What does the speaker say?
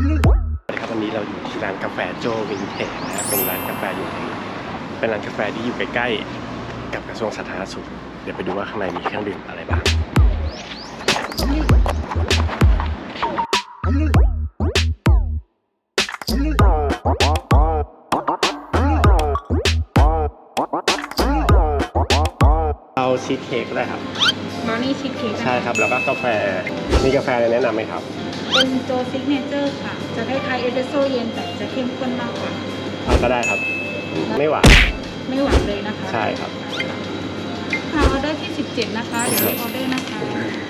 ครับวันนี้เราอยู่ที่ร้านกาแฟโจวินเทจนะครับเป็นร้านกาแฟอยู่ในเป็นร้านกาแฟที่อยู่ใกล้ๆกับกระทรวงสาธารณสุข เดี๋ยวไปดูว่าข้างในมีเครื่องดื่มอะไรบ้าง ชีสเค้กก็ได้ครับบราวนี่ชีสเค้กใช่ครับ แล้วก็กาแฟ มีกาแฟอะไรแนะนำไหมครับ เป็นโจซิกเนเจอร์ค่ะ จะคล้ายๆเอสเปรสโซ่เย็นแต่จะเข้มข้นมากกว่า เอาก็ได้ครับ ไม่หวาน ไม่หวานเลยนะคะใช่ครับ ค่ะออเดอร์ที่ 17 นะคะ เดี๋ยวรับออเดอร์นะคะ